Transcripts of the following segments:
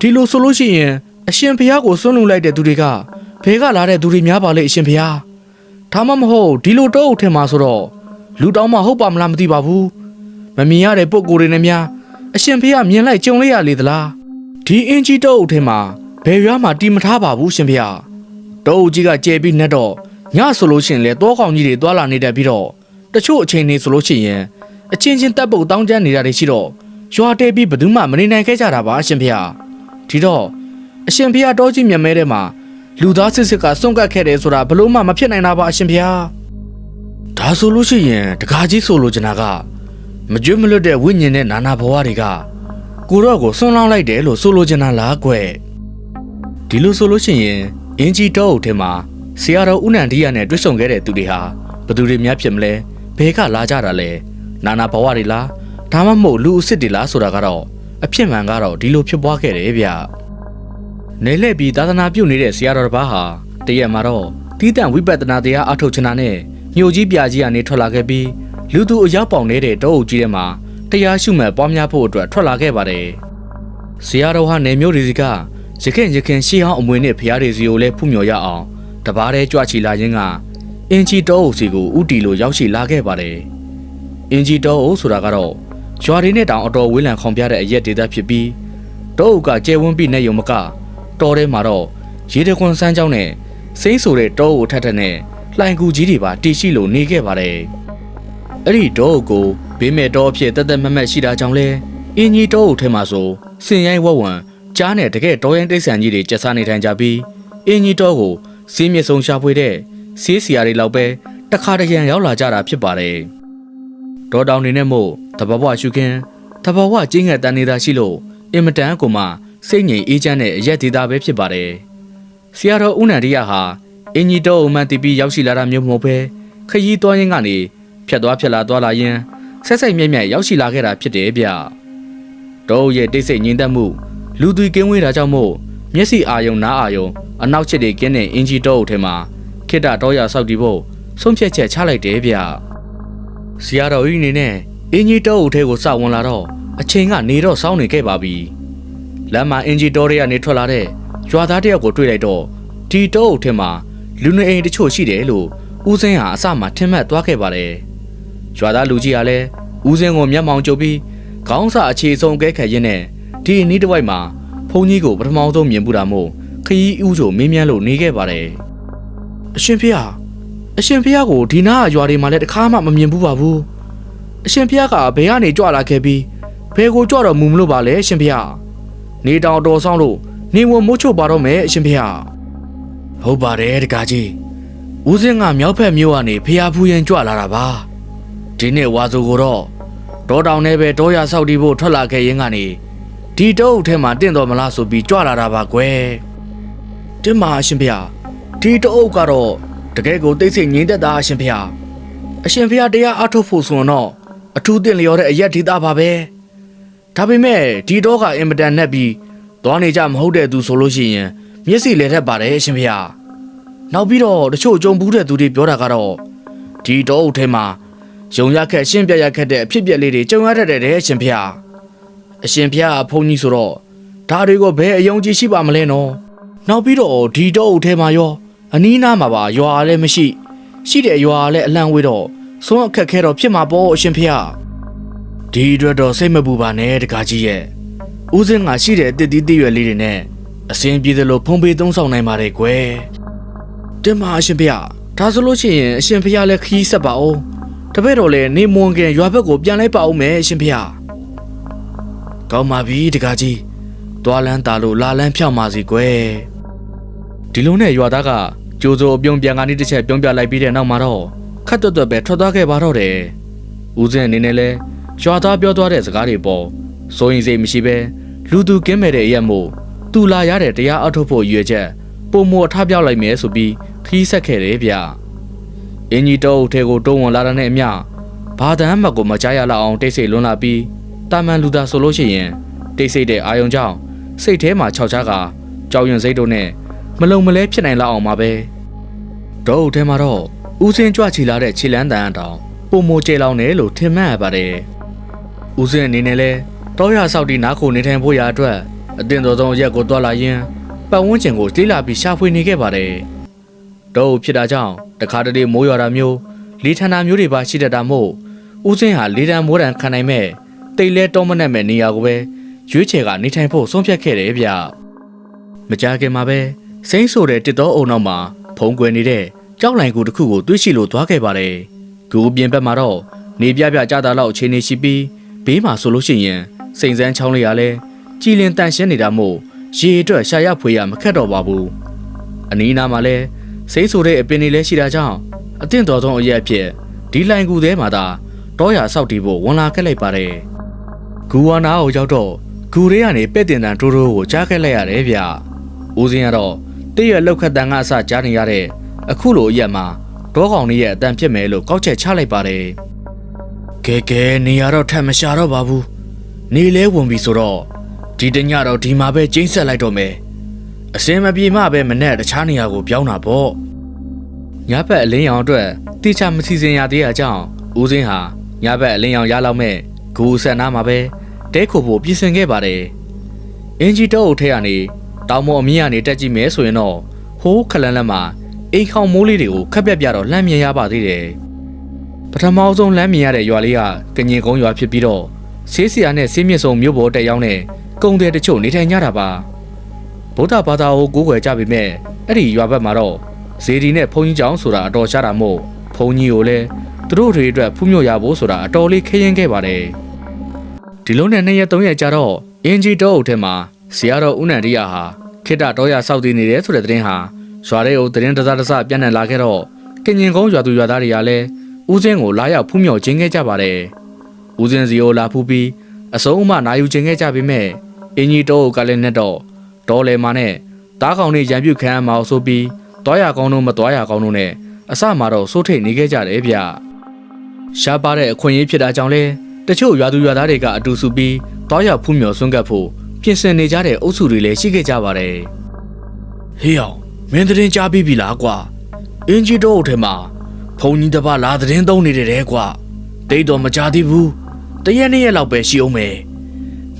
ဒီလိုဆိုလို့ရှိရင်အရှင်ဘုရားကိုစွန့်လွတ်လိုက်တဲ့သူတွေကဘဲကလာတဲ့သူတွေများပါလေအရှင်ဘုရားဒါမှမဟုတ်ဒီလိုတော့အုပ်ထဲမှာဆိုတော့လူတောင်းမှဟုတ်ပါမလားမသိပါဘူးမမြင်ရတဲ့ပုံကိုယ်တွေနဲ့များအရှင်ဘုရားမြင်လိုက်ကြုံလိုက်ရလေသလားဒီအင်ကြီးတော့အုပ်ထဲမှာဘယ်ရွာမှာတီမထားပါဘူးရှင်ဘုရားတော့အုပ်ကြီးကကျဲပြီးနှက်တော့ညဆိုလို့ရှိရင်လေတောကောင်ကြီးတွေတွာလာနေတတ်ပြီးတော့ တချို့အချိန်တွေဆိုလို့ရှိရင်အချင်းချင်းတပ်ပုတ်တောင်းကျမ်းနေတာတွေရှိတော့ရွာတဲပြီးဘယ်သူမှမနေနိုင်ခဲ့ကြတာပါအရှင်ဘုရားဒီတော့အရှင်ဘုရားတောကြီးမြတ်မဲထဲမှာလူသားစစ်စစ်ကစွန့်ကပ်ခဲ့တယ်ဆိုတာဘလို့မှမဖြစ်နိုင်တာပါအရှင်ဘုရားဒါဆိုလို့ရှိရင်တကားကြီးဆိုလိုချင်တာကမကြွမလွတ်တဲ့ဝိညာဉ်နဲ့နာနာဘဝတွေကကိုတော့ကိုစွန့်လောင်းလိုက်တယ်လို့ဆိုလိုချင်တာလားကွဒီလိုဆိုလို့ရှိရင်အင်ဂျီတောအုပ်ထဲမှာဆရာတော်ဦးနန္ဒီယာနဲ့တွေ့ဆုံခဲ့တဲ့သူတွေဟာဘယ်သူတွေများဖြစ်မလဲ ဘဲကလာကြတာလဲနာနာဘဝတွေလားဒါမှမဟုတ်လူအစ်စ်တွေလားဆိုတာကတော့အဖြစ်မှန်ကတော့ဒီလိုဖြစ်ပွားခဲ့တယ်ဗျနေလှည့်ပြီးသာသနာပြုနေတဲ့ဆရာတော်တစ်ပါးဟာတရက်မှာတော့တီးတန့်ဝိပဿနာတရားအထုတ်ချင်တာနဲ့မြို့ကြီးပြကြီးကနေထွက်လာခဲ့ပြီးလူသူအရောက်ပေါင်နေတဲ့တောအုပ်ကြီးထဲမှာတရားရှုမှတ်ပွားများဖို့အတွက်ထွက်လာခဲ့ပါတယ်ဆရာတော်ဟာနေမျိုးတွေစီကရခင်ရခင်ရှေးဟောင်းအမွေနဲ့ဖျားတွေစီကိုလည်းဖူးမြော်ရအောင်တပားတည်းကြွချီလာခြင်းက အင်ဂျီတောအုပ်စီကိုဥတီလိုရောက်ရှိလာခဲ့ပါတယ်အင်ဂျီတောအုပ်ဆိုတာကတော့ရွာတွေနဲ့တောင်အတော်ဝေးလံခေါင်ပြတဲ့အရက်ဒေသဖြစ်ပြီးတောအုပ်ကကျဲဝန်းပြီးနဲ့ယုံမကတောထဲမှာတော့ရေတခွန်စမ်းကြောင်းနဲ့စိမ့်ဆိုတဲ့တောအုပ်ထက်ထက်နဲ့လှိုင်ကူကြီးတွေပါတည်ရှိလို့နေခဲ့ပါတယ်အဲ့ဒီတောအုပ်ကိုဘေးမဲ့တောအဖြစ်တက်တက်မတ်မတ်ရှိတာကြောင့်လဲအင်းကြီးတောအုပ်ထဲမှာဆိုစင်ရိုင်းဝဝံကြားနဲ့တကယ်တောရိုင်းတိတ်ဆန်ကြီးတွေကျက်စားနေထိုင်ကြပြီးအင်းကြီးတောကိုစီးမြစ်ဆုံရှာဖွေတဲ့ စီးစီယာတွေလောက်ပဲတခါတရံရောက်လာကြတာဖြစ်ပါတယ်ဒေါ်တောင်နေနဲ့မို့တဘဘရှုခင်းတဘဘကျင်းငယ်တန်နေတာရှိလို့အင်မတန်ကိုမှစိတ်ငြိမ်အေးချမ်းတဲ့အရက်ဒေတာပဲဖြစ်ပါတယ်။ဆရာတော်ဦးနန္ဒီယာဟာအင်ကြီးတော်အုံမှန်တီးပြီးရောက်ရှိလာတာမျိုးမဟုတ်ပဲခရီးသွားရင်းကနေဖြတ်သွားဖြတ်လာသွားလာရင်းဆက်စိတ်မြဲမြဲရောက်ရှိလာခဲ့တာဖြစ်တယ်ဗျ။တော်ရဲ့တိတ်ဆိတ်ငြိမ်သက်မှုလူသူကင်းဝေးတာကြောင့်မို့မျက်စိအာယုံနားအာယုံအနောက်ချက်တွေကင်းတဲ့အင်ကြီးတော်အုပ်ထဲမှာ ခိတ္တတော်ရဆောက်တည်ဖို့ဆုံးဖြတ်ချက်ချလိုက်တယ်ဗျ။ဆရာတော်ကြီးအနေနဲ့အင်ကြီးတောအုပ်ထဲကိုစဝင်လာတော့အချိန်ကနေတော့စောင်းနေခဲ့ပါပြီ။လမ်းမှာအင်ကြီးတောတွေကနေထွက်လာတဲ့ရွာသားတယောက်ကိုတွေ့လိုက်တော့ဒီတောအုပ်ထဲမှာလူနေအိမ်တချို့ရှိတယ်လို့ဦးစင်းဟာအစမှထင်မှတ်သွားခဲ့ပါတယ်။ရွာသားလူကြီးကလည်းဦးစင်းကိုမျက်မှောင်ကျုပ်ပြီးခေါင်းစာအခြေဆုံးအကဲခတ်ရင်းနဲ့ဒီအနီးတစ်ဝိုက်မှာဖုန်ကြီးကိုပထမဆုံးမြင်ပူတာမို့ခရီးဦးဆိုမင်းမြန်းလို့နေခဲ့ပါတယ်။ အရှင်ဖေဟာအရှင်ဖေကိုဒီနားရွာတွေမှာလည်းတစ်ခါမှမမြင်ဘူးပါဘူး။အရှင်ဖျားကဘယ်ကနေကြွလာခဲ့ပြီးဘယ်ကိုကြွတော့မူမလို့ပါလဲအရှင်ဖျားနေတောင်တော်ဆောင်လို့နေဝမိုးချုပ်ပါတော့မယ်အရှင်ဖျားဟုတ်ပါတယ်တကားကြီးဦးစင်းကမြောက်ဖက်မြို့ကနေဖျားဖူးရင်ကြွလာတာပါဒီနေ့ဝါဆိုကိုတော့တောတောင်ထဲပဲတောရဆောက်တီးဖို့ထွက်လာခဲ့ရင်ကနေဒီတောအုပ်ထဲမှာတင့်တော်မလားဆိုပြီးကြွလာတာပါကွယ်တင်ပါအရှင်ဖျား ဒီတောအုပ်ကတော့တကယ်ကိုတိတ်ဆိတ်ငြိမ်သက်တာအရှင်ဖျားအရှင်ဖျားတရားအထုတ်ဖို့ဆိုရင်တော့အထူးတင်လျော်တဲ့အရက်ဒေတာပါပဲဒါပေမဲ့ဒီတော့ကအင်မတန်နဲ့ပြီးသွားနေကြမဟုတ်တဲ့သူဆိုလို့ရှိရင်မျက်စိလဲထက်ပါတယ်အရှင်ဖျားနောက်ပြီးတော့တချို့ကြုံဘူးတဲ့သူတွေပြောတာကတော့ဒီတော့အုပ်ထဲမှာယုံရခက်ရှင်းပြရခက်တဲ့အဖြစ်ပြက်လေးတွေကြုံရတတ်တယ်အရှင်ဖျားအရှင်ဖျားအဖုန်းကြီးဆိုတော့ဒါတွေကိုဘယ်အယုံကြည်ရှိပါမလဲနော်နောက်ပြီးတော့ဒီတော့အုပ်ထဲမှာရော အနီးနားမှာပါရွာလည်းမရှိ ရှိတဲ့ရွာလည်းအလံဝေးတော့ဆုံးအခက်ခဲတော့ဖြစ်မှာပေါ့အရှင်ဖေ။ဒီအတွက်တော့စိတ်မပူပါနဲ့တကားကြီးရဲ့။ဦးစင်းကရှိတဲ့အတစ်တီးတရွယ်လေးတွေနဲ့အစင်းပြေသလိုဖုံးပေးသုံးဆောင်နိုင်ပါတယ်ကွယ်။တင်ပါအရှင်ဖေ။ဒါဆိုလို့ရှိရင်အရှင်ဖေလည်းခီးဆက်ပါအောင်။တပည့်တော်လည်းနေမွန်ခင်ရွာဘက်ကိုပြန်လိုက်ပါအောင်မယ်အရှင်ဖေ။ကောင်းပါပြီတကားကြီး။တွာလန်းတာလို့လာလန်းဖြောက်ပါစီကွယ်။ဒီလိုနဲ့ရွာသားက ကြိုးစိုးအပြုံးပြန်ကနေတစ်ချက်ပြုံးပြလိုက်ပြီးတဲ့နောက်မှာတော့ခတ်တွတ်တွတ်ပဲထွက်သွားခဲ့ပါတော့တယ်။ဦးစင်းအနေနဲ့လဲရွာသားပြောသွားတဲ့စကားတွေပေါ်စိုးရင်စိတ်မရှိပဲလူသူကင်းမဲ့တဲ့အရက်မို့သူလာရတဲ့တရားအထုတ်ဖို့ရွေချက်ပုံမအထပြောက်လိုက်မယ်ဆိုပြီးခီးဆက်ခဲ့တယ်ဗျ။အင်ကြီးတောအုပ်ထဲကိုတုံးဝင်လာတဲ့အမျှဘာတမ်းမှကိုမကြားရလောက်အောင်တိတ်ဆိတ်လွန်းလာပြီးတာမန်လူသားဆိုလို့ရှိရင်တိတ်ဆိတ်တဲ့အာယုံကြောင့်စိတ်ထဲမှာခြောက်ချားကကြောက်ရွံ့စိတ်တို့နဲ့ မလုံမလဲဖြစ်နိုင်လောက်အောင်ပါပဲ။တောအုပ်ထဲမှာတော့ဦးစင်းကြွချီလာတဲ့ခြေလန်းတန်အတောင်ပုံမိုကျဲလောင်တယ်လို့ထင်မှတ်ရပါတယ်ဦးစင်းအနေနဲ့လဲတောရဆောက်တီနားခိုနေထိုင်ဖို့ရာအတွက်အတင်တော်ဆုံးရက်ကိုတွာလာရင်းပတ်ဝန်းကျင်ကိုတိလာပြီးရှာဖွေနေခဲ့ပါတယ်တော့ဖြစ်တာကြောင့်တခါတလေမိုးရွာတာမျိုးလေထန်တာမျိုးတွေပါရှိတတ်တာမို့ဦးစင်းဟာလေတံမိုးတံခံနိုင်မဲ့တိတ်လဲတောမနဲ့မဲ့နေရာကိုပဲရွေးချယ်ကနေထိုင်ဖို့ဆုံးဖြတ်ခဲ့တယ်ဗျမကြခင်မှာပဲ စိမ့်ဆိုတဲ့တစ်တော်အုံနောက်မှာဖုံးကွယ်နေတဲ့ကြောက်လိုင်ကူတစ်ခုကိုတွေးရှိလို့သွားခဲ့ပါတယ်ကူအပြင်ဘက်မှာတော့နေပြပြကြတာလောက်အခြေအနေရှိပြီးဘေးမှာဆိုလို့ရှိရင်စိန်စမ်းချောင်းလေးရလဲကြည်လင်တန့်ရှင်းနေတာမို့ရေအတွက်ရှာရဖွေရမခက်တော့ပါဘူးအနီးနားမှာလဲစိမ့်ဆိုတဲ့အပင်တွေလည်းရှိတာကြောင့်အသင့်တော်ဆုံးအရက်အဖြစ်ဒီလိုင်ကူထဲမှာသာတောရဆောက်တီဖို့ဝန်လာခဲ့လိုက်ပါတယ်ဂူဝါနာကိုရောက်တော့ဂူရဲကနေပဲ့တင်တန်တိုးတိုးကိုကြားခဲ့လိုက်ရတယ်ဗျဦးစင်းကတော့ တည့်ရလောက်ခတ်တန်ကအစကြားနေရတဲ့အခုလိုအရက်မှာတောကောင်လေးရဲ့အတန်ဖြစ်မယ်လို့ကောက်ချက်ချလိုက်ပါတယ်ကဲကဲနေရတော့ထပ်မရှာတော့ပါဘူးနေလဲဝင်ပြီဆိုတော့ဒီတညတော့ဒီမှာပဲကျင်းဆက်လိုက်တော့မယ်အစင်မပြေမှပဲမနဲ့တခြားနေရာကိုပြောင်းတာပေါ့ညဘက်အလင်းရောင်အတွက်တိကျမစီစဉ်ရသေးတဲ့အကြောင်းဦးစင်းဟာညဘက်အလင်းရောင်ရလောက်မဲ့ဂူဆက်နားမှာပဲတဲခိုဖို့ပြင်ဆင်ခဲ့ပါတယ်အင်ဂျီတောအုပ်ထဲကနေ တောင်မော်အမြင့်ကနေတက်ကြည့်မယ်ဆိုရင်တော့ဟိုးခလန်းလက်မှာအိမ်ခေါင်မိုးလေးတွေကိုခက်ပြက်ပြတော့လှမ်းမြင်ရပါသေးတယ်ပထမဆုံးလမ်းမြင်ရတဲ့ရွာလေးကကငင်ကုန်းရွာဖြစ်ပြီးတော့ဆေးဆရာနဲ့ဆေးမြင့်စုံမြို့ပေါ်တက်ရောက်တဲ့ကုံတဲ့တချို့နေထိုင်ကြတာပါဗုဒ္ဓဘာသာကိုကိုးကွယ်ကြပေမဲ့အဲ့ဒီရွာဘက်မှာတော့ဇေဒီနဲ့ဘုန်းကြီးကျောင်းဆိုတာအတော်ရှားတာမို့ဘုန်းကြီးကိုလည်းသူတို့တွေအတွက်ဖူးမြော်ရဖို့ဆိုတာအတော်လေးခရင်ခဲ့ပါတယ်ဒီလုံးနဲ့နှစ်ရက်သုံးရက်ကြာတော့အင်ဂျီတောအုပ်ထဲမှာ ဆရာတော်ဦးနန္ဒိယဟာခိတ္တတော်ရစောက်တည်နေတယ်ဆိုတဲ့သတင်းဟာရွာတဲ့အုပ်သတင်းတစားတစားပြန့်နှံ့လာခဲ့တော့ကင်ရင်ကုန်းရွာသူရွာသားတွေကလည်းဦးစင်းကိုလာရောက်ဖူးမြော်ခြင်းခဲ့ကြပါတယ်ဦးစင်းစီကိုလာဖူးပြီးအစုံအမနာယူခြင်းခဲ့ကြပေမဲ့အင်ဂျီတောအုပ်ကလည်းနဲ့တော့ဒေါ်လေမာနဲ့တားကောင်တွေရံပြုတ်ခံရမှာဆိုပြီးတွားရကောင်းတို့မတွားရကောင်းတို့နဲ့အစမှာတော့စိုးထိတ်နေခဲ့ကြတယ်ဗျရှားပါတဲ့အခွင့်အရေးဖြစ်တာကြောင့်လဲတချို့ရွာသူရွာသားတွေကအတူစုပြီးတွားရဖူးမြော်ဆွန့်ကပ်ဖို့ ပြင်ဆင်နေကြတဲ့အုပ်စုတွေလည်းရှိခဲ့ကြပါတယ်ဟေးအောင်မင်းသတင်းကြားပြီးပြီလားကွာအင်ဂျီတိုးထဲမှာဖုန်ကြီးတစ်ပါးလာသတင်းသုံးနေတယ်တဲ့ကွာတိတ်တော့မကြသေးဘူးတရက်နှစ်ရက်လောက်ပဲရှိအောင်မယ်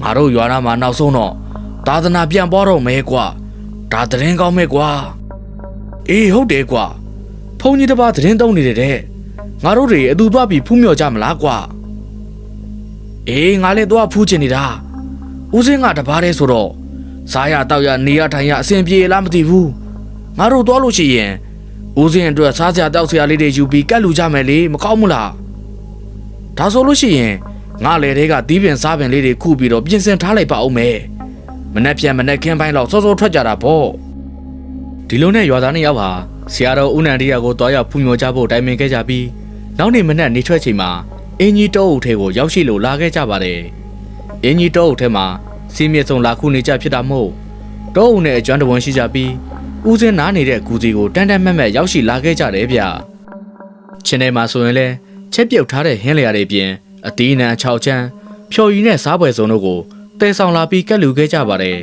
ငါတို့ရွာသားမှာနောက်ဆုံးတော့သာသနာပြန်ပွားတော့မယ်ကွာဒါသတင်းကောင်းမဲ့ကွာအေးဟုတ်တယ်ကွာဖုန်ကြီးတစ်ပါးသတင်းသုံးနေတယ်တဲ့ငါတို့တွေအတူသွားပြီးဖူးမြော်ကြမလားကွာအေးငါလည်းသွားဖူးချင်နေတာ ဦးစင်းကတပားတည်းဆိုတော့စားရတောက်ရနေရထိုင်ရအဆင်ပြေလားမသိဘူးငါတို့သွားလို့ရှိရင်ဦးစင်းအတွက်စားစရာတောက်စရာလေးတွေယူပြီးကတ်လူကြမယ်လေမကောင်းဘူးလားဒါဆိုလို့ရှိရင်ငါလေတွေကတီးပင်စားပင်လေးတွေခုပြီးတော့ပြင်ဆင်ထားလိုက်ပါဦးမယ်မနေ့ပြန်မနေ့ခင်းပိုင်းလောက်စောစောထွက်ကြတာပေါ့ဒီလိုနဲ့ရွာသားနှစ်ယောက်ဟာဆရာတော်ဦးနန္ဒိယကိုတွားရောက်ဖူးမြော်ကြဖို့တိုင်ပင်ခဲ့ကြပြီးနောက်နေ့မနက်နေထွက်ချိန်မှာအင်ကြီးတောအုပ်ထဲကိုရောက်ရှိလို့လာခဲ့ကြပါတယ် အင်ကြီးတောအုပ်ထဲမှာစီးမြစ်ဆုံးလာခုနေကြဖြစ်တာမို့တောအုပ်နဲ့အကျွမ်းတဝန်ရှိကြပြီးဦးစင်းနားနေတဲ့ကူစီကိုတန်တန်မက်မက်ရောက်ရှိလာခဲ့ကြတယ်ဗျချင်းထဲမှာဆိုရင်လဲချက်ပြုတ်ထားတဲ့ဟင်းလျာတွေပြင်အသီးနှံ6ချမ်းဖြော်ရည်နဲ့စားပွဲစုံတို့ကိုတဲဆောင်လာပြီးကက်လူခဲ့ကြပါတယ်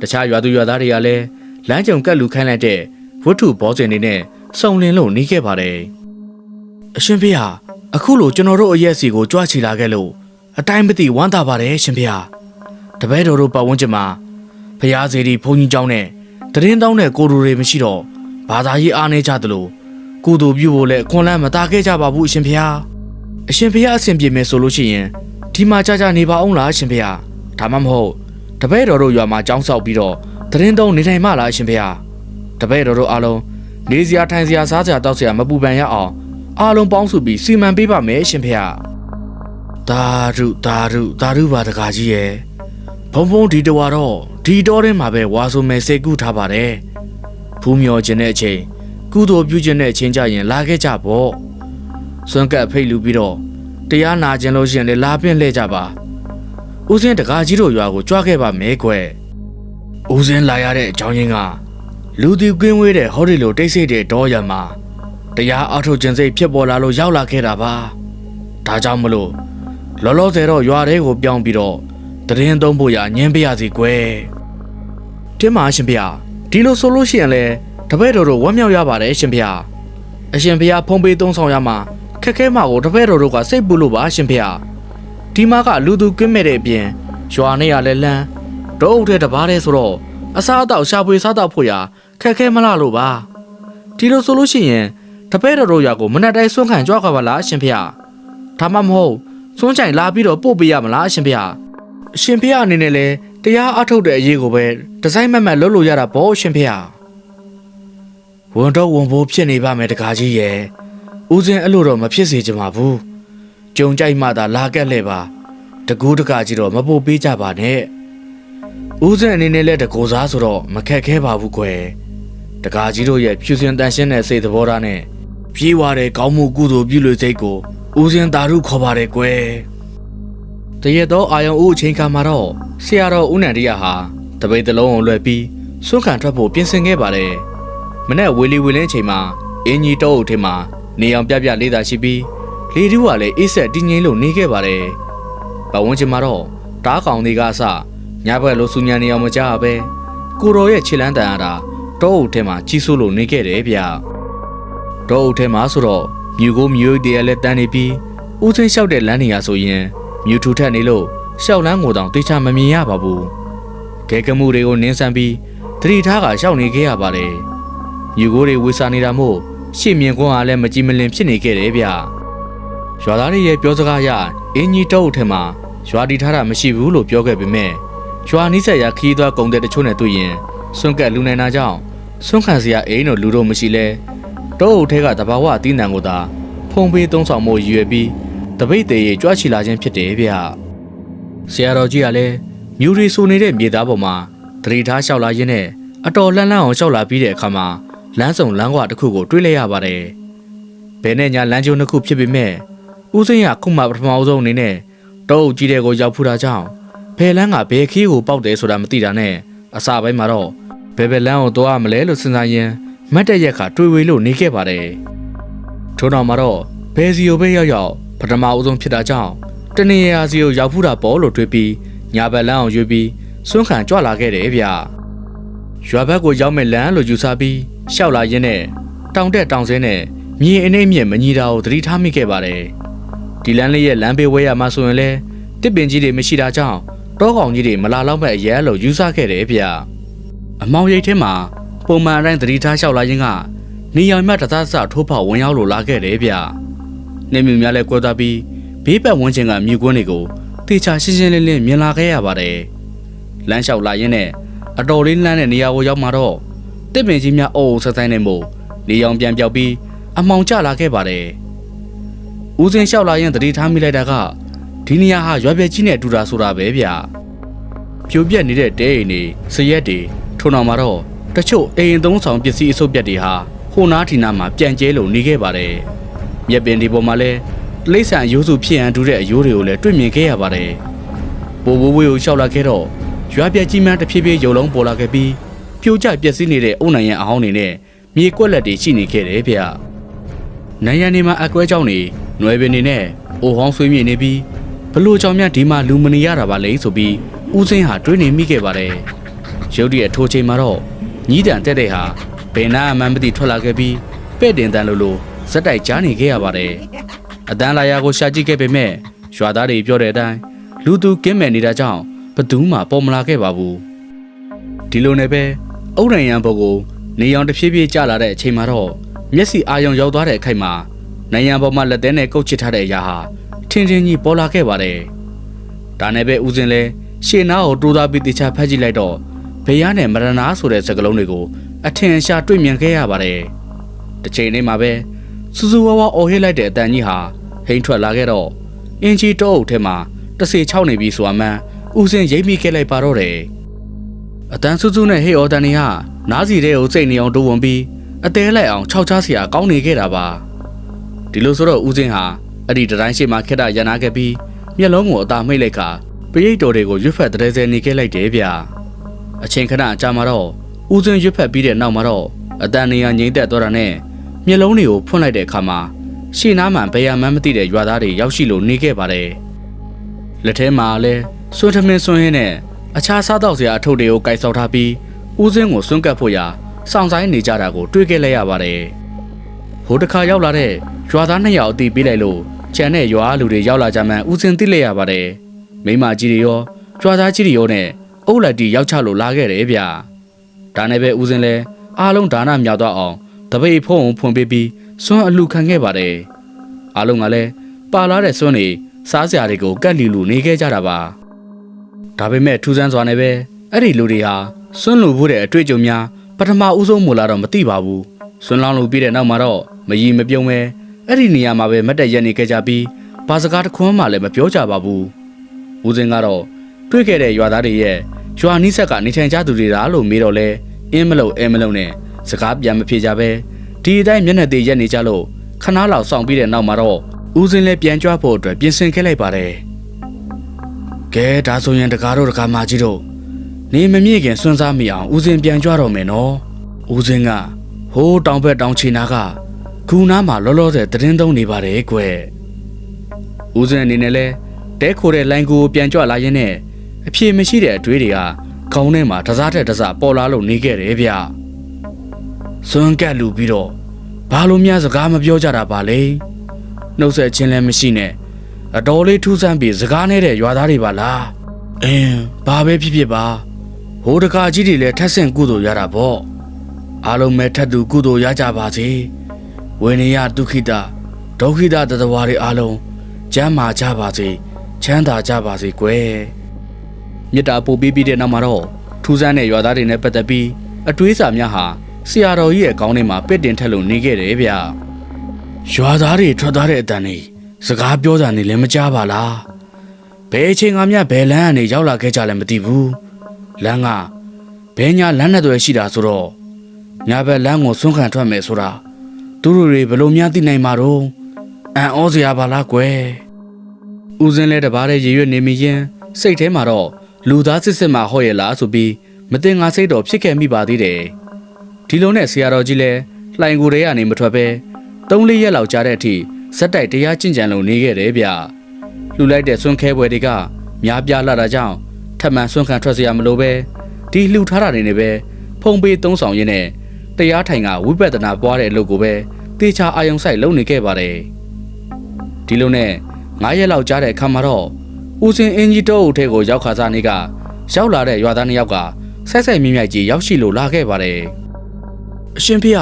တခြားရွာသူရွာသားတွေကလည်းလမ်းကြုံကက်လူခိုင်းလိုက်တဲ့ဝတ္ထုဘောစင်တွေနဲ့စုံလင်လို့နေခဲ့ပါတယ်အရှင်ဖေဟာအခုလိုကျွန်တော်တို့အရက်စီကိုကြွားချီလာခဲ့လို့ အတိုင်းမသိဝမ်းသာပါတယ်ရှင်ဖေဟာတပည့်တော်တို့ပတ်ဝန်းကျင်မှာဖျားစေတီဘုန်းကြီးကျောင်းနဲ့တရင်တောင်းတဲ့ကိုရိုတွေမရှိတော့ဘာသာရေးအားနည်းကြသလိုကုသိုလ်ပြုဖို့လည်းအခွင့်အလမ်းမတားခဲ့ကြပါဘူးအရှင်ဖေဟာအရှင်ဖေဟာအဆင်ပြေမယ်ဆိုလို့ရှိရင်ဒီမှာကြာကြာနေပါအောင်လားအရှင်ဖေဟာဒါမှမဟုတ်တပည့်တော်တို့ရွာမှာကျောင်းဆောက်ပြီးတော့တရင်တောင်းနေထိုင်မှလားအရှင်ဖေဟာတပည့်တော်တို့အားလုံးနေစရာထိုင်စရာစားစရာတောက်စရာမပူပန်ရအောင်အားလုံးပေါင်းစုပြီးစီမံပေးပါမယ်ရှင်ဖေဟာ ဒါရုဒါရုဒါရုပါတကားကြီးရဲ့ဘုံဘုံဒီတဝါတော့ဒီတော်ထဲမှာပဲဝါဆိုမယ်စိတ်ကူးထားပါတယ်ဖူးမြော်ခြင်းတဲ့အချိန်ကုသိုလ်ပြုခြင်းတဲ့အချိန်ကြရင်လာခဲ့ကြပေါ့စွန့်ကပ်ဖိတ်လူပြီးတော့တရားနာခြင်းလို့ရှရင်လေလာပင့်လှည့်ကြပါဦးစင်းတကားကြီးတို့ရွာကိုကြွားခဲ့ပါမဲကွယ်ဦးစင်းလာရတဲ့အကြောင်းရင်းကလူသူကင်းဝေးတဲ့ဟောဒီလိုတိတ်ဆိတ်တဲ့တောရမှာတရားအထုတ်ခြင်းစိတ်ဖြစ်ပေါ်လာလို့ရောက်လာခဲ့တာပါဒါကြောင့်မလို့ လောလောဆယ်တော့ရွာထဲကိုပြောင်းပြီးတော့တရင်သုံးဖို့ရညင်းပြရစီကွယ်တင်းမာရှင်ဗျာဒီလိုဆိုလို့ရှိရင်လေတပည့်တော်တို့ဝမ်းမြောက်ရပါတယ်ရှင်ဗျာအရှင်ဗျာဖုံးပေးသုံးဆောင်ရမှာခက်ခဲမှာကိုတပည့်တော်တို့ကစိတ်ပူလို့ပါရှင်ဖေဟာဒီမှာကလူသူကင်းမဲ့တဲ့အပြင်ရွာနဲ့ရလဲလန်းတော့အုပ်ထဲတပါးတည်းဆိုတော့အစားအသောက်ရှာဖွေစားတော့ဖို့ရာခက်ခဲမလားလို့ပါဒီလိုဆိုလို့ရှိရင်တပည့်တော်တို့ရွာကိုမနက်တိုင်းစွန့်ခံကြွားခါပါလားရှင်ဖေဟာဒါမှမဟုတ် စွန့်ချိုင်လာပြီးတော့ပို့ပေးရမလားရှင်ဖေဟာအရှင်ဖေဟာအနေနဲ့လဲတရားအထုတ်တဲ့အရေးကိုပဲဒီဇိုင်းမတ်မတ်လုပ်လို့ရတာပေါ့ရှင်ဖေဟာဝန်တော့ဝန်ဖို့ဖြစ်နေပါမယ်တကားကြီးရဲ့ဦးစင်းအဲ့လိုတော့မဖြစ်စေချင်ပါဘူးကြုံကြိုက်မှသာလာကက်လဲပါတကူးတကကြီးတော့မပို့ပေးကြပါနဲ့ဦးစင်းအနေနဲ့လည်းတကူစားဆိုတော့မခက်ခဲပါဘူးကွယ်တကာကြီးတို့ရဲ့ဖြူစင်တန်ရှင်းတဲ့စိတ်သဘောထားနဲ့ပြေးွားတဲ့ကောင်းမှုကုသိုလ်ပြုလို့စိတ်ကို ဦးစင်းသာဓုခေါ်ပါတယ်ကွယ်တရက်တော့အာယုံဦးအချိန်ခါမှာတော့ဆရာတော်ဦးနန္ဒိယဟာတပိတ်တလုံးအောင်လွှဲပြီးစွန့်ခံထွက်ဖို့ပြင်ဆင်ခဲ့ပါတယ်မနေ့ဝေလီဝေလင်းအချိန်မှာအင်းကြီးတောအုပ်ထဲမှာနေအောင်ပြပြလေးသာရှိပြီးလေတူးကလည်းအေးဆက်တင်းငင်းလို့နေခဲ့ပါတယ်။ပတ်ဝန်းကျင်မှာတော့တားကောင်တွေကစညဘက်လိုစူညံနေအောင်မကြပဲကိုတော်ရဲ့ခြေလန်းတန်ရတာတောအုပ်ထဲမှာကြီးစိုးလို့နေခဲ့တယ်ဗျ။တောအုပ်ထဲမှာဆိုတော့ မြူကိုမြူရိတ်တွေကလည်းတန်းနေပြီးဦးသိန်းလျှောက်တဲ့လမ်းနေရဆိုရင်မြူထူထက်နေလို့ရှောက်လန်းကိုတောင်တေချာမမြင်ရပါဘူး။ခဲကမှုတွေကိုနင်းဆန်ပြီးသတိထားကရှောက်နေခဲ့ရပါတယ်။မြူကိုတွေဝေစာနေတာမို့ရှေ့မြင်ကွန်းအားလည်းမကြည်မလင်ဖြစ်နေခဲ့တယ်ဗျ။ရွာသားတွေရဲ့ပြောစကားအရအင်းကြီးတောအုပ်ထဲမှာရွာတီထားတာမရှိဘူးလို့ပြောခဲ့ပေမဲ့ရွာနီးစပ်ရာခီးသွွားကုံတဲ့တချို့နဲ့တွေ့ရင်စွန့်ကက်လူနိုင်တာကြောင့်စွန့်ခံစရာအိမ်တို့လူတို့မရှိလဲ တောအုပ်ထဲကတဘာဝအသီးနှံကိုသာဖုံပေးသုံးဆောင်မှုရည်ရွယ်ပြီးတပိတ်သေးရေကြွားချီလာခြင်းဖြစ်တယ်ဗျ။ဆရာတော်ကြီးကလည်းမြူရီဆိုနေတဲ့မြေသားပေါ်မှာတတိထားလျှောက်လာရင်းနဲ့အတော်လှမ်းလှမ်းအောင်လျှောက်လာပြီးတဲ့အခါမှာလမ်းဆောင်လမ်းကွာတစ်ခုကိုတွေးလိုက်ရပါတယ်။ဘယ်နဲ့ညာလမ်းကျုံတစ်ခုဖြစ်ပေမဲ့ဦးစိန်ကခုမှပထမအဆုံးအနေနဲ့တောအုပ်ကြီးတဲ့ကိုရောက်ဖူးတာကြောင့်ဘယ်လမ်းကဘယ်ခီးကိုပေါက်တယ်ဆိုတာမသိတာနဲ့အစာပိုင်းမှာတော့ဘယ်ဘယ်လမ်းကိုသွားရမလဲလို့စဉ်းစားရင်း မတ်တက်ရက်ကတွေးဝေလို့နေခဲ့ပါတယ်။ထို့နောက်မှာတော့ဘယ်စီကိုပဲရောက်ရောက်ပထမအဆုံးဖြစ်တာကြောင့်တနေရာစီကိုရောက်ဖူးတာပေါ့လို့တွေးပြီးညာဘက်လမ်းအောင်ရွေးပြီးစွန့်ခံကြွလာခဲ့တယ်ဗျ။ရွာဘက်ကိုရောက်မဲ့လမ်းလို့ယူဆပြီးရှောက်လာရင်းနဲ့တောင်တက်တောင်ဆင်းနဲ့မြေအနေမြင့်မညီတာကိုသတိထားမိခဲ့ပါတယ်။ဒီလမ်းလေးရဲ့လမ်းဘေးဝဲရမှာဆိုရင်လဲတစ်ပင်ကြီးတွေမရှိတာကြောင့်တောကောင်ကြီးတွေမလာတော့မဲ့အရဲလို့ယူဆခဲ့တယ်ဗျ။အမောင်ရိတ်ထဲမှာ ပုံမှန်အတိုင်းသတိထားလျှောက်လာခြင်းကနေရောင်မြတသဆထိုးဖောက်ဝင်ရောက်လို့လာခဲ့တယ်ဗျ။နေမြူများလဲကွဲသွားပြီးဘေးပတ်ဝန်းကျင်ကမြူကွန်းတွေကိုတေချာရှင်းရှင်းလင်းလင်းမြင်လာခဲ့ရပါတယ်။လမ်းလျှောက်လာရင်းနဲ့အတော်လေးလမ်းတဲ့နေရာကိုရောက်မှာတော့တစ်ပင်ကြီးများအုပ်အုပ်ဆက်ဆိုင်နေမို့နေရောင်ပြန်ပြောက်ပြီးအမောင်ကျလာခဲ့ပါတယ်။ဦးစင်းလျှောက်လာရင်တတိထားမိလိုက်တာကဒီနေရာဟာရွာပြက်ကြီးနဲ့တူတာဆိုတာပဲဗျ။ပြိုပြက်နေတဲ့တဲအိမ်တွေစရက်တွေထုံအောင်မှာတော့ တချို့အိမ်သုံးဆောင်ပစ္စည်းအစုပ်ပြက်တွေဟာဟိုနားထီနာမှာပြန်ကျဲလို့နေခဲ့ပါတယ်။မြက်ပင်ဒီပေါ်မှာလဲတိလိษံအယိုးစုဖြစ်ရန်တူတဲ့အယိုးတွေကိုလည်းတွေ့မြင်ခဲ့ရပါတယ်။ပိုးဘိုးဘွေကိုလျှောက်လာခဲ့တော့ရွာပြက်ကြီးများတစ်ဖြည်းဖြည်းရုံလုံးပေါ်လာခဲ့ပြီးပြိုကျပျက်စီးနေတဲ့အုံနိုင်ရန်အဟောင်းတွေနဲ့မြေကွက်လက်တွေရှိနေခဲ့တယ်ဗျ။နိုင်ရန်နေမှာအကွဲကြောင်းတွေနွယ်ပင်တွေနဲ့အိုဟောင်းဆွေးမြေ့နေပြီးဘလို့ကြောင့်များဒီမှာလူမနေရတာပါလေဆိုပြီးဦးစင်းဟာတွေးနေမိခဲ့ပါတယ်။ရုတ်တရက်ထိုးချိန်မှာတော့ ညီးတန်တက်တဲ့ဟာဘယ်နာအမှန်မသိထွက်လာခဲ့ပြီးပဲ့တင်တန်လို့လို့ဇက်တိုက်ကြားနေခဲ့ရပါတယ်။အတန်းလာရကိုရှာကြည့်ခဲ့ပေမဲ့ရွာသားတွေပြောတဲ့အတိုင်းလူသူကင်းမဲ့နေတာကြောင့်ဘသူမှပေါ်မလာခဲ့ပါဘူး။ဒီလိုနဲ့ပဲအုတ်ရန်ရန်ဘုတ်ကိုနေရောင်တစ်ဖြည်းဖြည်းကျလာတဲ့အချိန်မှာတော့မျက်စိအာရုံရောက်သွားတဲ့အခိုက်မှာနိုင်ရန်ပေါ်မှာလက်သေးနဲ့ကုတ်ချစ်ထားတဲ့အရာဟာထင်းထင်းကြီးပေါ်လာခဲ့ပါတယ်။ဒါနဲ့ပဲဦးစင်လဲရှေ့နားကိုတိုးသားပြီးတခြားဖက်ကြည့်လိုက်တော့ ဘေးရနဲ့မရနာဆိုတဲ့စကားလုံးတွေကိုအထင်ရှားတွေ့မြင်ခဲ့ရပါတယ်။တစ်ချိန်လေးမှာပဲစူးစူးဝါးဝါအော်ဟစ်လိုက်တဲ့အတန်ကြီးဟာဟိန်ထွက်လာခဲ့တော့အင်ဂျီတောအုပ်ထဲမှာတဆေချောက်နေပြီဆိုမှန်းဦးစင်ရိပ်မိခဲ့လိုက်ပါတော့တယ်။အတန်စူးစူးနဲ့ဟေးအော်တန်နေဟာနားစီတဲ့ကိုစိတ်နေအောင်တိုးဝင်ပြီးအသေးလိုက်အောင်ခြောက်ချားစရာကောင်းနေခဲ့တာပါ။ဒီလိုဆိုတော့ဦးစင်ဟာအဲ့ဒီတတိုင်းရှိမှခက်တာရန်နာခဲ့ပြီးမျက်လုံးကိုအသာမိတ်လိုက်ကပရိတ်တော်တွေကိုရွတ်ဖက်တဲ့စဲနေခဲ့လိုက်တယ်ဗျ။ အချိန်ခဏအကြာမှာတော့ဦးစင်ရွတ်ဖက်ပြီးတဲ့နောက်မှာတော့အတန်နေရငိမ့်သက်သွားတာနဲ့မျက်လုံးတွေကိုဖွင့်လိုက်တဲ့အခါမှာရှေ့နားမှဘယ်ရမှန်းမသိတဲ့ရွာသားတွေရောက်ရှိလို့နေခဲ့ပါတယ်။လက်ထဲမှာလည်းစွန်းထမင်းစွန်းဟင်းနဲ့အခြားစားတော့စရာအထုပ်တွေကိုကိုက်ဆောက်ထားပြီးဦးစင်းကိုစွန့်ကပ်ဖို့ရာစောင့်ဆိုင်နေကြတာကိုတွေ့ခဲ့လိုက်ရပါတယ်။ဟဟိုတစ်ခါရောက်လာတဲ့ရွာသားနှစ်ယောက်အတီးပေးလိုက်လို့ခြံတဲ့ရွာလူတွေရောက်လာကြမှန်းဦးစင်သိလိုက်ရပါတယ်မိမကြီးတွေရောရွာသားကြီးတွေရောနဲ့ အုတ်လက်တီရောက်ချလို့လာခဲ့တယ်ဗျဒါနဲ့ပဲဦးစင်လဲအားလုံးဒါနမြောက်တော့အောင်တပိတ်ဖုံးဖွင့်ပေးပြီးစွန့်အလူခံခဲ့ပါတယ်အားလုံးကလည်းပါလာတဲ့စွန့်တွေစားစရာတွေကိုကတ်လီလူနေခဲ့ကြတာပါဒါပေမဲ့ထူးဆန်းစွာနဲ့ပဲအဲ့ဒီလူတွေဟာစွန့်လူဖို့တဲ့အတွေ့အကြုံများပထမဦးဆုံးမူလာတော့မသိပါဘူးစွန့်လောင်းလူပြီးတဲ့နောက်မှာတော့မရီမပြုံးပဲအဲ့ဒီနေရာမှာပဲမတ်တက်ရက်နေခဲ့ကြပြီးဘာစကားတစ်ခွန်းမှလည်းမပြောကြပါဘူးဦးစင်ကတော့တွေ့ခဲ့တဲ့ရွာသားတွေရဲ့ ရွာနီးဆက်ကနေထိုင်ကြသူတွေလားလို့မေးတော့လဲအင်းမလို့အဲမလို့နဲ့စကားပြန်မဖြေကြပဲဒီအတိုင်းမျက်နှာသေးရက်နေကြလို့ခဏလောက်စောင့်ပြီးတဲ့နောက်မှာတော့ဦးစင်းလည်းပြန်ကြွဖို့အတွက်ပြင်ဆင်ခဲ့လိုက်ပါတယ်ကဲဒါဆိုရင်တကားတို့တကားမကြီးတို့နေမမြင့်ခင်စွန့်စားမိအောင်ဦးစင်းပြန်ကြွတော့မယ်နော်ဦးစင်းကဟိုးတောင်ဘက်တောင်ချီနာကဂူနာမှာလောလောဆယ်သတင်းသုံးနေပါတယ်ကွယ်ဦးစင်းအနေနဲ့လဲတဲခိုတဲ့လိုင်းကူကိုပြန်ကြွလာရင်းနဲ့ အဖြေမရှိတဲ့အတွေးတွေကခေါင်းထဲမှာတစားတဲ့တစားပေါ်လာလို့နေခဲ့တယ်ဗျစွန့်ကက်လူပြီးတော့ဘာလို့များစကားမပြောကြတာပါလဲနှုတ်ဆက်ခြင်းလည်းမရှိနဲ့အတော်လေးထူးဆန်းပြီးစကားနဲ့ရွာသားတွေပါလားအင်းဘာပဲဖြစ်ဖြစ်ပါဟိုတကာကြီးတွေလည်းထက်ဆင့်ကုသိုလ်ရတာပေါ့အားလုံးပဲထက်သူကုသိုလ်ရကြပါစေဝိနည်းဒုက္ခိတဒုက္ခိတတတဝါတွေအားလုံးကျမ်းမာကြပါစေချမ်းသာကြပါစေကွယ် မြတ်တာပို့ပြီးပြီးတဲ့နောက်မှာတော့ထူးဆန်းတဲ့ရွာသားတွေနဲ့ပတ်သက်ပြီးအတွေးစာများဟာဆရာတော်ကြီးရဲ့ခေါင်းထဲမှာပစ်တင်ထက်လို့နေခဲ့တယ်ဗျရွာသားတွေထွက်သွားတဲ့အတန်တွေစကားပြောတာနေလည်းမကြားပါလားဘယ်အချိန်ကမှဘယ်လမ်းကနေရောက်လာခဲ့ကြလဲမသိဘူးလမ်းကဘယ်ညာလမ်းနဲ့တွေရှိတာဆိုတော့ညာဘက်လမ်းကိုဆွန့်ခံထွက်မယ်ဆိုတာသူတို့တွေဘလို့များသိနိုင်မှာတော့အံ့ဩစရာပါလားကွယ်ဦးစင်းလဲတပါးတဲ့ရေရွက်နေမိရင်စိတ်ထဲမှာတော့ လူသားစစ်စစ်မှာဟော့ရလားဆိုပြီးမတင်ငါစိတ်တော်ဖြစ်ခဲ့မိပါသေးတယ်ဒီလိုနဲ့ဆရာတော်ကြီးလည်းလှိုင်ကိုယ်ထဲကနေမထွက်ပဲ၃လရက်လောက်ကြာတဲ့အထိဇက်တိုက်တရားကျင့်ကြံလုံနေခဲ့တယ်ဗျလှူလိုက်တဲ့ဆွန်းခဲပွဲတွေကများပြားလာတာကြောင့်ထပ်မံဆွန်းခံထွက်စရာမလိုပဲဒီလှူထားတာနေနေပဲဖုံပေးသုံးဆောင်ရင်းနဲ့တရားထိုင်ကဝိပဿနာပွားတဲ့အလုပ်ကိုပဲတေချာအာယုံဆိုင်လုပ်နေခဲ့ပါတယ်ဒီလိုနဲ့9ရက်လောက်ကြာတဲ့အခါမှာတော့ ဦးစင်အင်ဂျီတိုးအုပ်ထဲကိုရောက်ခါစားနေကရောက်လာတဲ့ရွာသားနှစ်ယောက်ကဆက်ဆက်မြင့်မြတ်ကြီးရောက်ရှိလို့လာခဲ့ပါတယ်အရှင်ဖေ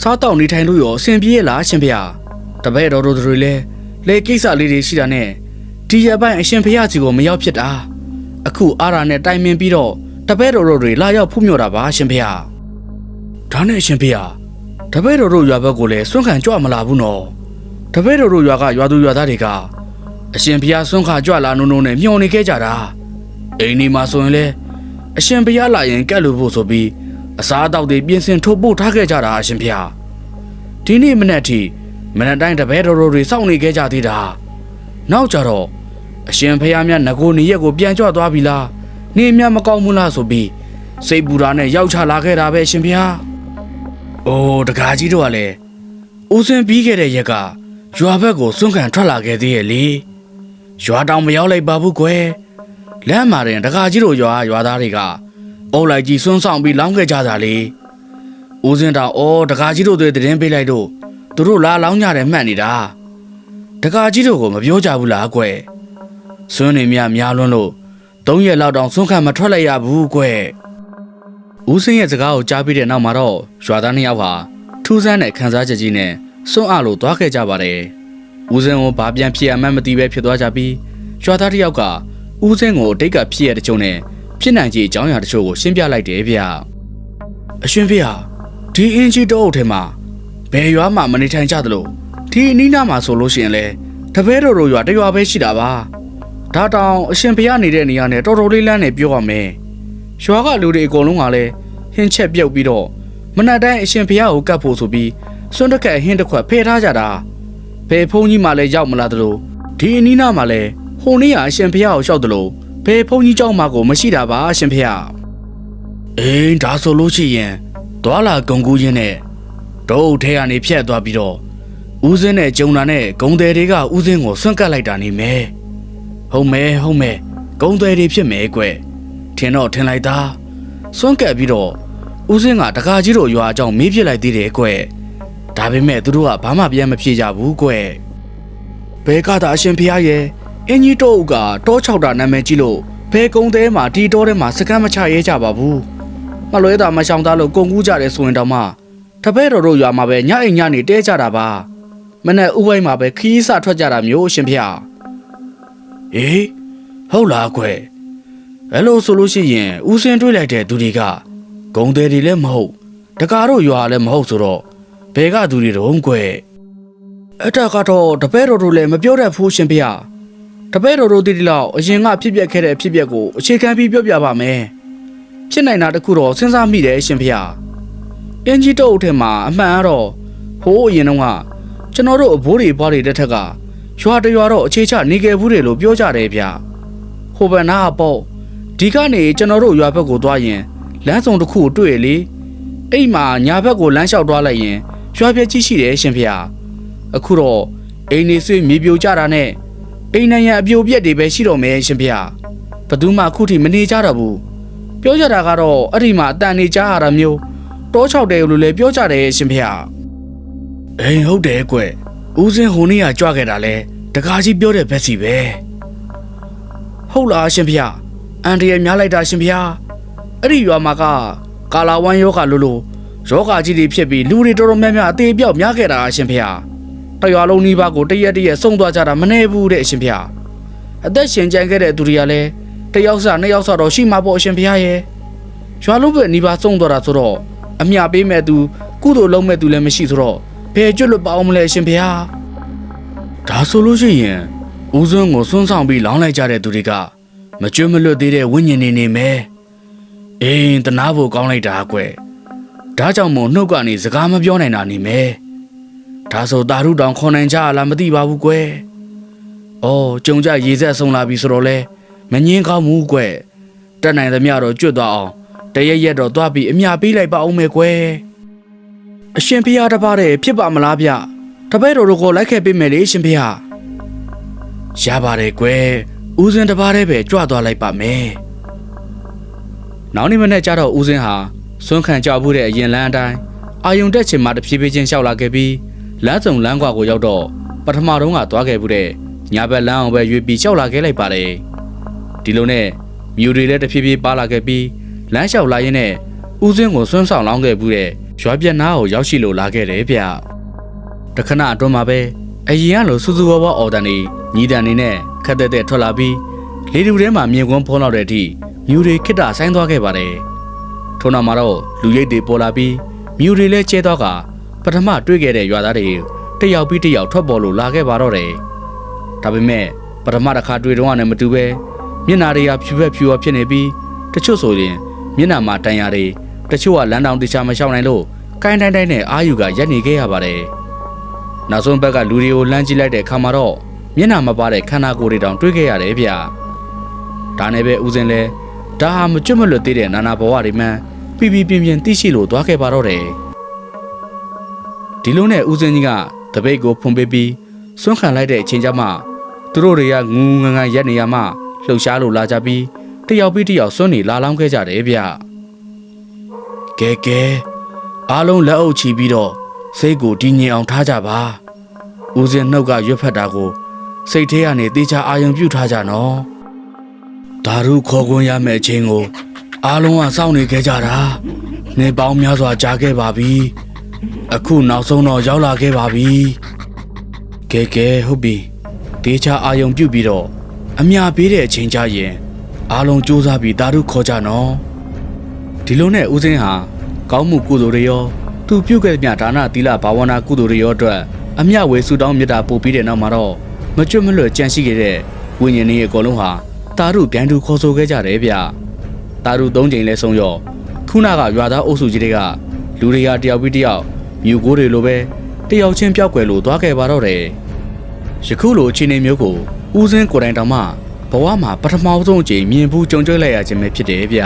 စားတောက်နေထိုင်လို့ရောအဆင်ပြေရဲ့လားအရှင်ဖေတပည့်တော်တို့တွေလည်းလေကိစ္စလေးတွေရှိတာနဲ့ဒီရပိုင်းအရှင်ဖေစီကိုမရောက်ဖြစ်တာအခုအားရနဲ့တိုင်ပင်ပြီးတော့တပည့်တော်တို့တွေလာရောက်ဖူးမြော်တာပါအရှင်ဖေဒါနဲ့အရှင်ဖေတပည့်တော်တို့ရွာဘက်ကိုလည်းစွန့်ခံကြွမလာဘူးနော်တပည့်တော်တို့ရွာကရွာသူရွာသားတွေက အရှင်ဘုရားဆွန့်ခါကြွလာနုံနုံနဲ့မျောနေခဲ့ကြတာအိမ်ဒီမှာဆိုရင်လေအရှင်ဘုရားလာရင်ကက်လို့ဖို့ဆိုပြီးအစားအသောက်တွေပြင်ဆင်ထုတ်ပို့ထားခဲ့ကြတာအရှင်ဘုရားဒီနေ့မနေ့ထိမနေ့တိုင်းတပည့်တော်တို့တွေစောင့်နေခဲ့ကြသေးတာနောက်ကြတော့အရှင်ဘုရားမြတ်ငကိုနေရက်ကိုပြန်ကြွသွားပြီလားနေမြတ်မကောင်းဘူးလားဆိုပြီးစိတ်ပူတာနဲ့ရောက်ချလာခဲ့တာပဲအရှင်ဘုရားအိုးတကားကြီးတို့ကလည်းဦးစင်ပြီးခဲ့တဲ့ရက်ကရွာဘက်ကိုစွန့်ခံထွက်လာခဲ့သေးရဲ့လေ ရွာတောင်မရောက်လိုက်ပါဘူးကွယ်လမ်းမှာတင်တကာကြီးတို့ရွာရွာသားတွေကအုပ်လိုက်ကြီးစွန်းဆောင်ပြီးလောင်းခဲ့ကြတာလေဦးစင်းတောင်အော်တကာကြီးတို့တွေတည်င်းပေးလိုက်တော့သူတို့လာလောင်းကြတယ်မှတ်နေတာတကာကြီးတို့ကိုမပြောကြဘူးလားကွယ်စွန်းနေမြများလွန်းလို့သုံးရက်လောက်တောင်စွန့်ခံမထွက်လိုက်ရဘူးကွယ်ဦးစင်းရဲ့စကားကိုကြားပြီးတဲ့နောက်မှာတော့ရွာသားနှစ်ယောက်ဟာထူးဆန်းတဲ့ခံစားချက်ကြီးနဲ့စွန့်အားလို့သွားခဲ့ကြပါတယ် ဦးစင်းကိုဘာပြန်ဖြစ်ရမှန်းမသိပဲဖြစ်သွားကြပြီးရွာသားတစ်ယောက်ကဦးစင်းကိုအတိတ်ကဖြစ်ရတဲ့ချုံနဲ့ဖြစ်နိုင်ခြေအကြောင်းအရာတချို့ကိုရှင်းပြလိုက်တယ်ဗျအရှင်ဖေဟာဒီအင်ဂျီတောအုပ်ထဲမှာဘယ်ရွာမှမနေထိုင်ကြသလိုဒီအနီးနားမှာဆိုလို့ရှိရင်လဲတပည့်တော်တို့ရွာတရွာပဲရှိတာပါဒါတောင်အရှင်ဖေရနေတဲ့နေရာနဲ့တော်တော်လေးလမ်းနဲ့ပြောရမယ်ရွာကလူတွေအကုန်လုံးကလည်းဟင်းချက်ပြုတ်ပြီးတော့မနက်တိုင်းအရှင်ဖေရကိုကတ်ဖို့ဆိုပြီးစွန့်တက်ကက်ဟင်းတစ်ခွက်ဖယ်ထားကြတာ ဘယ်ဖုန်းကြီးမှလည်းရောက်မလာသလိုဒီအနီးနားမှာလည်းဟိုနေ့ကအရှင်ဖေရကိုရှောက်သလိုဘယ်ဖုန်းကြီးเจ้าမှာကိုမရှိတာပါအရှင်ဖေရအေးဒါဆိုလို့ရှိရင်သွာလာဂုံကူးရင်းနဲ့တို့အုပ်ထဲကနေဖြတ်သွားပြီးတော့ဦးစင်းနဲ့ဂျုံနာနဲ့ဂုံတယ်တွေကဦးစင်းကိုဆွန့်ကတ်လိုက်တာနေမယ်ဟုတ်မဲဟုတ်မဲဂုံတယ်တွေဖြစ်မယ်ကွထင်တော့ထင်လိုက်တာဆွန့်ကတ်ပြီးတော့ဦးစင်းကတကာကြီးတို့ရွာအကြောင်းမေးပြစ်လိုက်သေးတယ်ကွ ဒါပေမဲ့သူတို့ကဘာမှပြန်မဖြေကြဘူးကွဘဲကသာအရှင်ဖျားရဲ့အင်ကြီးတော့ကတောချောက်တာနာမည်ကြီးလို့ဘဲကုန်းသေးမှာဒီတောထဲမှာစကမ်းမချရဲကြပါဘူးမလွဲတာမရှောင်သားလို့ကုံကူးကြတယ်ဆိုရင်တော့မှတပည့်တော်တို့ရွာမှာပဲညအိမ်ညနေတဲကြတာပါမနဲ့ဥပိုင်းမှာပဲခီးစထွက်ကြတာမျိုးအရှင်ဖျားအေးဟုတ်လားကွအဲ့လိုဆိုလို့ရှိရင်ဦးစင်းတွေးလိုက်တဲ့သူတွေကဂုံသေးတွေလည်းမဟုတ်တကားတို့ရွာလည်းမဟုတ်ဆိုတော့ ဘဲကသူတွေတုံးကွအဲ့ဒါကတော့တပည့်တော်တို့လည်းမပြောတတ်ဘူးရှင်ဖျားတပည့်တော်တို့တည်တည်လောက်အရင်ကဖြစ်ပျက်ခဲ့တဲ့အဖြစ်ပျက်ကိုအခြေခံပြီးပြောပြပါမယ်ဖြစ်နိုင်တာတခုတော့စဉ်းစားမိတယ်ရှင်ဖျားအင်ဂျီတုတ်ထဲမှာအမှန်ကတော့ဟိုးအရင်တုန်းကကျွန်တော်တို့အဘိုးတွေဘွားတွေတက်ထက်ကရွာတရွာတော့အခြေချနေခဲ့ဘူးတယ်လို့ပြောကြတယ်ဗျဟိုဘန်နာအပေါ့ဒီကနေကျွန်တော်တို့ရွာဘက်ကိုသွားရင်လမ်းစုံတစ်ခုကိုတွေ့လေအိမ်မှာညာဘက်ကိုလမ်းလျှောက်သွားလိုက်ရင် ရွာပြက်ကြီးရှိတယ်ရှင်ဖျားအခုတော့အိမ်နေဆွေးမြေပြိုကြတာနဲ့အိမ်နိုင်ရန်အပြိုပြက်တွေပဲရှိတော့မယ်ရှင်ဖျားဘသူမှအခုထိမနေကြတော့ဘူးပြောကြတာကတော့အဲ့ဒီမှာအတန်နေကြရတာမျိုးတောချောက်တယ်လို့လည်းပြောကြတယ်ရှင်ဖျားအိမ်ဟုတ်တယ်ကွဦးစင်းဟိုနေ့ကကြွခဲ့တာလဲတကားကြီးပြောတဲ့ဘက်စီပဲဟုတ်လားရှင်ဖျားအန်တရယ်များလိုက်တာရှင်ဖျားအဲ့ဒီရွာမှာကကာလာဝမ်ယောဂလိုလို ယောဂကြီးတွေဖြစ်ပြီးလူတွေတော်တော်များများအသေးပြောက်များခဲ့တာရှင်ဖျားတရွာလုံးနီးပါးကိုတရက်တရက်ဆုံးသွားကြတာမနေဘူးတဲ့အရှင်ဖျားအသက်ရှင်ကြံခဲ့တဲ့သူတွေကလည်းတယောက်စနှစ်ယောက်စတော့ရှိမှာပေါ့အရှင်ဖျားရဲ့ရွာလုံးပဲနီးပါးဆုံးသွားတာဆိုတော့အမြပေးမဲ့သူကုသိုလ်လုံးမဲ့သူလည်းမရှိဆိုတော့ဘယ်ကျွတ်လွတ်ပါအောင်မလဲအရှင်ဖျားဒါဆိုလို့ရှိရင်ဦးစွန်းကိုစွန်းဆောင်ပြီးလောင်းလိုက်ကြတဲ့သူတွေကမကျွတ်မလွတ်သေးတဲ့ဝိညာဉ်နေနေမယ်အင်းတနာဖို့ကောင်းလိုက်တာကွယ် ဒါကြောင့်မို့နှုတ်ကနေစကားမပြောနိုင်တာနေမယ်ဒါဆိုတာရုတောင်ခေါ်နိုင်ကြလားမသိပါဘူးကွယ်အော်ကြုံကြရေဆက်ဆုံးလာပြီဆိုတော့လဲမငင်းကောင်းဘူးကွယ်တက်နိုင်သမျှတော့ကျွတ်သွားအောင်တရရက်တော့သွားပြီးအမြပေးလိုက်ပါအောင်မယ်ကွယ်အရှင်ဖျားတပါးတဲ့ဖြစ်ပါမလားဗျတပည့်တော်တို့ကိုလိုက်ခဲ့ပေးမယ်လေရှင်ဖျားရပါတယ်ကွယ်ဦးစင်တပါးတဲ့ပဲကြွသွားလိုက်ပါမယ်နောက်နေ့မနေ့ကျတော့ဦးစင်ဟာ စွန့်ခံကြောက်မှုတဲ့အရင်လမ်းအတိုင်းအာယုံတက်ချင်မှတဖြည်းဖြည်းချင်းလျှောက်လာခဲ့ပြီးလမ်းစုံလမ်းကွာကိုရောက်တော့ပထမတုန်းကသွားခဲ့ဘူးတဲ့ညာဘက်လမ်းအောင်ပဲရွေးပြီးလျှောက်လာခဲ့လိုက်ပါတယ်ဒီလိုနဲ့မြူတွေလည်းတဖြည်းဖြည်းပါလာခဲ့ပြီးလမ်းလျှောက်လာရင်းနဲ့ဦးစင်းကိုဆွမ်းဆောင်လောင်းခဲ့ဘူးတဲ့ရွာပြက်နားကိုရောက်ရှိလို့လာခဲ့တယ်ဗျတခဏအတွင်းမှာပဲအရင်ကလိုစူးစူဝါးဝါအော်တန်နေညီတန်နေနဲ့ခက်တဲ့တဲ့ထွက်လာပြီးလေတူထဲမှာမြင်ကွန်းဖုံးလောက်တဲ့အထိမြူတွေခိတ္တဆိုင်သွားခဲ့ပါတယ် ထို့နောက်မှာတော့လူရိတ်တွေပေါ်လာပြီးမြူတွေလည်းကျဲသွားကပထမတွေ့ခဲ့တဲ့ရွာသားတွေတယောက်ပြီးတယောက်ထွက်ပေါ်လို့လာခဲ့ပါတော့တယ်ဒါပေမဲ့ပထမတစ်ခါတွေ့တော့ကလည်းမတူပဲမျက်နာတွေကဖြူဖက်ဖြူရောဖြစ်နေပြီးတချို့ဆိုရင်မျက်နာမှာတန်ရာတွေတချို့ကလမ်းတောင်တခြားမရှောင်နိုင်လို့ကိုင်းတိုင်းတိုင်းနဲ့အာယူကရက်နေခဲ့ရပါတယ်နောက်ဆုံးဘက်ကလူတွေကိုလှမ်းကြည့်လိုက်တဲ့အခါမှာတော့မျက်နာမပါတဲ့ခန္ဓာကိုယ်တွေတောင်တွေ့ခဲ့ရတယ်ဗျဒါနဲ့ပဲဦးစင်လဲဒါဟာမကျွတ်မလွတ်သေးတဲ့နာနာဘဝတွေမှန် ပြပြပြင်းပြင်းသိရှိလို့သွားခဲ့ပါတော့တယ်ဒီလိုနဲ့ဦးစင်းကြီးကတပိတ်ကိုဖုံပေးပြီးစွန့်ခံလိုက်တဲ့အချိန်ကျမှသူတို့တွေကငူငငန်ရက်နေရမှလှုပ်ရှားလို့လာကြပြီးတယောက်ပြီးတယောက်စွန့်နေလာလောင်းခဲ့ကြတယ်ဗျကဲကဲအားလုံးလက်အုပ်ချီပြီးတော့စိတ်ကိုတည်ငြိမ်အောင်ထားကြပါဦးစင်းနှုတ်ကရွတ်ဖက်တာကိုစိတ်ထဲကနေတေချာအာယုံပြုတ်ထားကြနော်ဒါရုခေါ်ခွင့်ရမယ့်အချိန်ကို အားလုံးကစောင့်နေခဲ့ကြတာနေပေါင်းများစွာကြာခဲ့ပါပြီအခုနောက်ဆုံးတော့ရောက်လာခဲ့ပါပြီကဲကဲဟုတ်ပြီတေချာအာယုံပြုတ်ပြီးတော့အမြပေးတဲ့အချိန်ကြရင်အားလုံးစူးစမ်းပြီးဓာတုခေါ်ကြနော်ဒီလိုနဲ့ဦးစင်းဟာကောင်းမှုကုသိုလ်တွေရောသူပြုတ်ခဲ့တဲ့မြဒါနသီလဘာဝနာကုသိုလ်တွေရောအတွက်အမြဝေစုတောင်းမြတ်တာပို့ပြီးတဲ့နောက်မှာတော့မကျွတ်မလွတ်ကြံရှိခဲ့တဲ့ဝိညာဉ်တွေအကုန်လုံးဟာတာရုပြန်သူခေါ်ဆိုခဲ့ကြတယ်ဗျ တာရု၃ချိန်လဲဆုံးရောခုနကရွာသားအုပ်စုကြီးတွေကလူတွေကတယောက်ပြီးတယောက်မြူကိုတွေလိုပဲတယောက်ချင်းပြောက်ွယ်လို့သွားခဲ့ပါတော့တယ်ယခုလိုအခြေအနေမျိုးကိုဦးစင်းကိုယ်တိုင်တောင်မှဘဝမှာပထမဆုံးအကြိမ်မြင်ဘူးကြုံတွေ့လိုက်ရခြင်းပဲဖြစ်တယ်ဗျ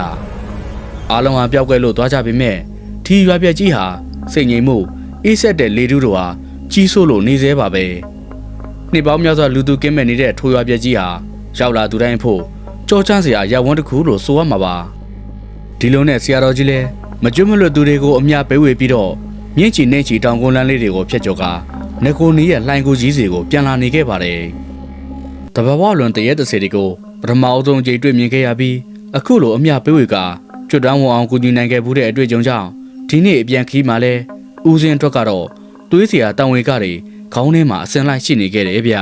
အားလုံးဟာပြောက်ွယ်လို့သွားကြပေမဲ့ဒီရွာပြက်ကြီးဟာစိတ်ငြိမ်မှုအေးဆက်တဲ့လေတူးတို့ဟာကြီးဆိုးလို့နေသေးပါပဲနှစ်ပေါင်းများစွာလူသူကင်းမဲ့နေတဲ့ထိုးရွာပြက်ကြီးဟာရောက်လာသူတိုင်းဖို့ ကြောချမ်းစရာရဝန်းတစ်ခုလို့ဆိုရမှာပါဒီလိုနဲ့ဆရာတော်ကြီးလည်းမကျွတ်မလွတ်သူတွေကိုအမြပေးဝေပြီးတော့မြင့်ချီနှင့်ချီတောင်ကုန်းလမ်းလေးတွေကိုဖျက်ကျော်ကာနေကိုနီးရဲ့လှိုင်ကိုကြီးစီကိုပြန်လာနေခဲ့ပါတယ်တဘာဝလွန်တရဲတစေတွေကိုပထမအဆုံးကြိမ်တွေ့မြင်ခဲ့ရပြီးအခုလိုအမျှပေးဝေကကျွတ်တန်းဝန်အောင်ကူညီနိုင်ခဲ့မှုတဲ့အတွေ့အကြုံကြောင့်ဒီနေ့အပြန်ခီးမှာလဲဦးစင်းအတွက်ကတော့သွေးစရာတောင်ဝေကတွေခေါင်းထဲမှာအစင်လိုက်ရှိနေခဲ့တယ်ဗျ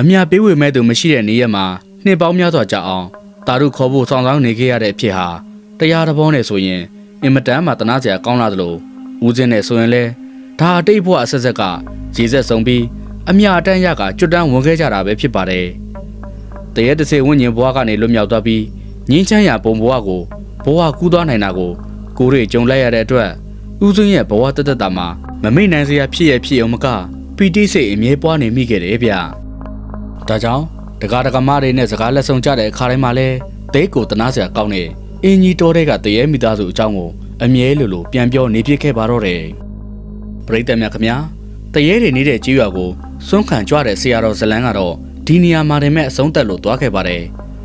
အမျှပေးဝေမဲ့သူမရှိတဲ့နေရက်မှာ နှစ်ပေါင်းများစွာကြာအောင်တာရုခေါ်ဖို့ဆောင်ဆောင်နေခဲ့ရတဲ့အဖြစ်ဟာတရားတော်ဘောနဲ့ဆိုရင်အင်မတန်မှတနာစရာကောင်းလာသလိုဦးစင်းနဲ့ဆိုရင်လဲဒါအတိတ်ဘဝအဆက်ဆက်ကရေဆက်ဆုံးပြီးအမျှအတန်းရကကျွတ်တန်းဝင်ခဲ့ကြတာပဲဖြစ်ပါတယ်တရဲတစေဝိညာဉ်ဘဝကနေလွတ်မြောက်သွားပြီးငင်းချမ်းရပုံဘဝကိုဘဝကူးသွားနိုင်တာကိုကိုရေကြုံလိုက်ရတဲ့အတွက်ဦးစင်းရဲ့ဘဝတသက်တာမှာမမိတ်နိုင်စရာဖြစ်ရဖြစ်အောင်မကပီတိစိတ်အမြဲပွားနေမိခဲ့တယ်ဗျဒါကြောင့် တကားတကမားတွေနဲ့စကားလက်ဆောင်ကြတဲ့အခါတိုင်းမှာလဲတဲကိုတနာစရာကောင်းတဲ့အင်းကြီးတော်တဲ့ကတရဲမိသားစုအကြောင်းကိုအမြဲလိုလိုပြန်ပြောနေပြခဲ့ပါတော့တယ်ပရိသတ်များခင်ဗျာတရဲတွေနေတဲ့ကြေးရွာကိုစွန့်ခံကြွတဲ့ဆရာတော်ဇလန်းကတော့ဒီနေရာမှာတင်မဲ့အဆုံးသက်လို့သွားခဲ့ပါတယ်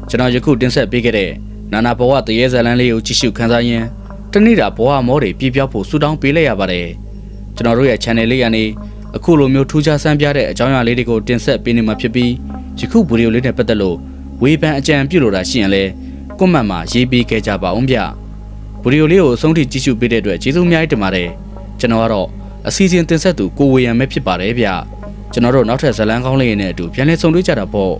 ကျွန်တော်ယခုတင်ဆက်ပေးခဲ့တဲ့နာနာဘဝတရဲဇလန်းလေးကိုကြည့်ရှုခန်းစားရင်းတနေ့တာဘဝမောတွေပြပြောက်ဖို့ဆူတောင်းပေးလိုက်ရပါတယ်ကျွန်တော်တို့ရဲ့ channel လေးကနေ အခုလိုမျိုးထူးခြားဆန်းပြတဲ့အကြောင်းအရာလေးတွေကိုတင်ဆက်ပေးနေမှာဖြစ်ပြီးယခုဗီဒီယိုလေးနဲ့ပတ်သက်လို့ဝေဖန်အကြံပြုလို့တာရှိရင်လည်းကွန်မန့်မှာရေးပေးခဲ့ကြပါအောင်ဗျဗီဒီယိုလေးကိုအဆုံးထိကြည့်ရှုပေးတဲ့အတွက်ကျေးဇူးအများကြီးတင်ပါတယ်ကျွန်တော်ကတော့အစီအစဉ်တင်ဆက်သူကိုဝေယံပဲဖြစ်ပါတယ်ဗျကျွန်တော်တို့နောက်ထပ်ဇတ်လန်းကောင်းလေးတွေနဲ့အတူပြန်လည်ဆုံတွေ့ကြတာပေါ့